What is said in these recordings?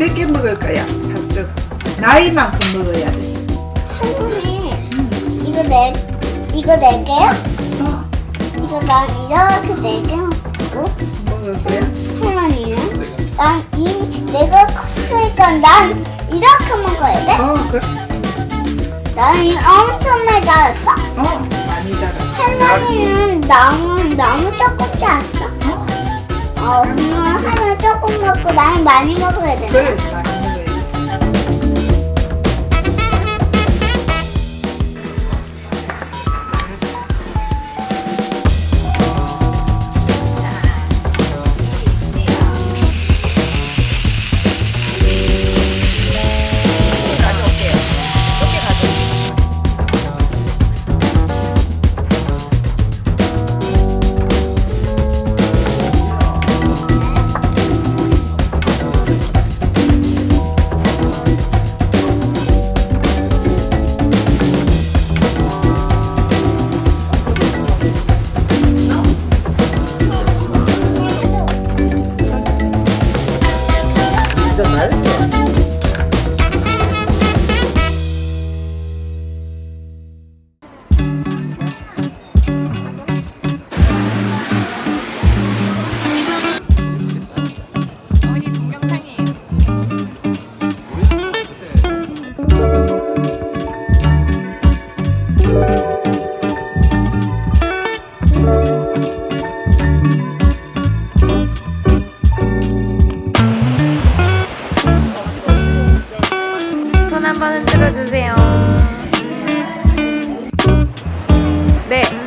몇 개 먹을 거야? 밥죽. 나이만큼 먹어야 돼. 할머니 이거 네 이거 네 개야? 어, 이거 난 이렇게 네개 먹고 먹었어요? 할머니는 난이 내가 컸으니까 난 이렇게 먹어야 돼? 어, 그래. 나는 이 엄청나게 잘했어. 어, 많이 자랐어. 할머니는 너무 너무 조금 잘했어. 어, 어 그러면 할머니 조금 먹고 나는 많이 먹어야 돼. 그 한번 흔들어 주세요. 네. 네.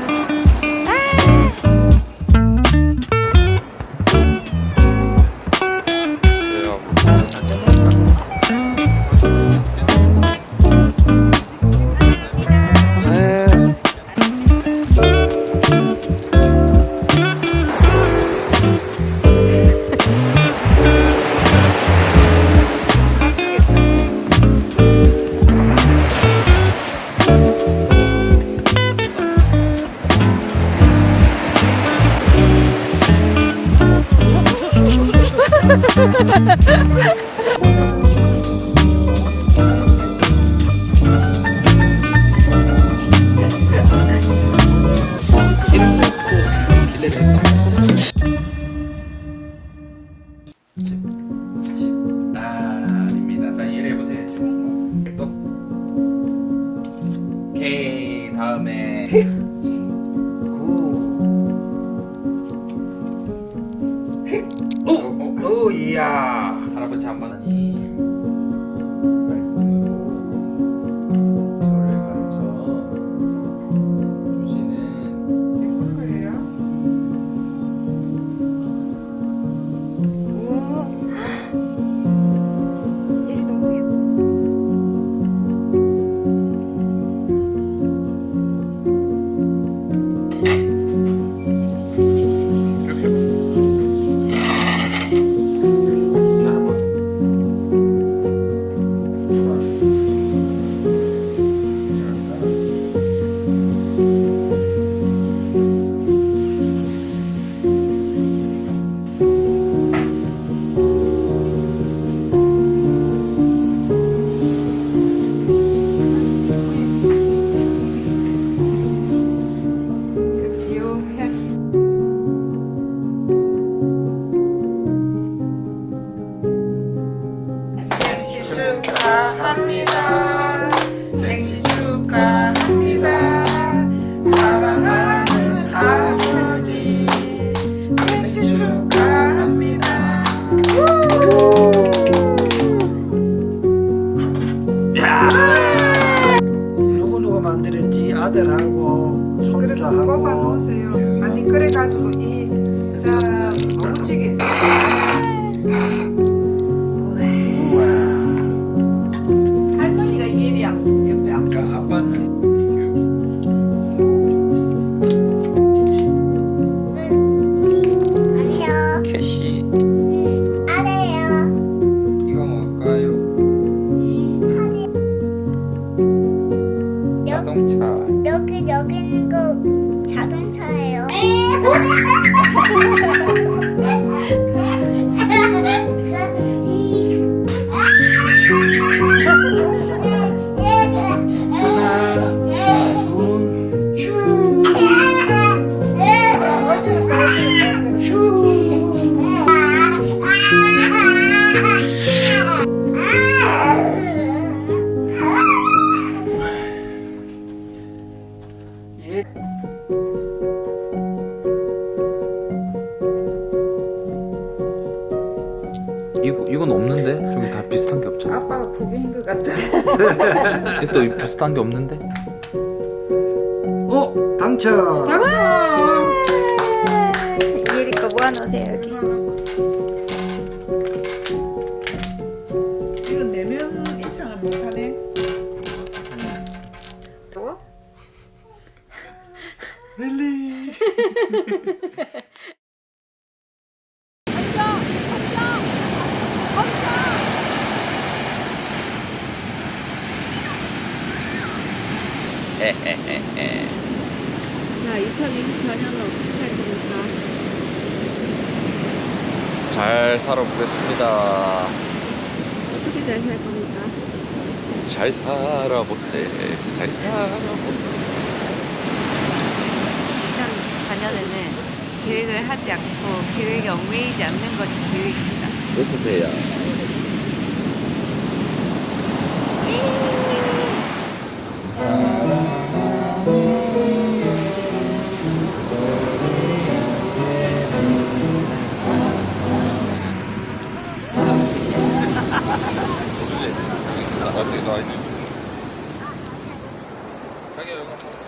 기름넣고 기름을 넣고 이야. 할아버지 한 번 누구 누가 만들었지? 아들하고 손자하고. 아니, 그래가지고 이, 이거 이건 없는데 저기 다 비슷한 게 없잖아. 아빠가 보기인 것 같다. 또 비슷한 게 없는데? 어 당첨. 이혜리 거 모아놓으세요 여기. 이건 네명 이상은 못하네. 뭐? 릴리. 자, 2024년은 어떻게 살 겁니까? 잘 살아보겠습니다. 어떻게 잘 살 겁니까? 잘 살아보세. 잘 살아보세. 2004년에는 계획을 하지 않고 계획에 얽매이지 않는 것이 계획입니다. 웃으세요. Valeu.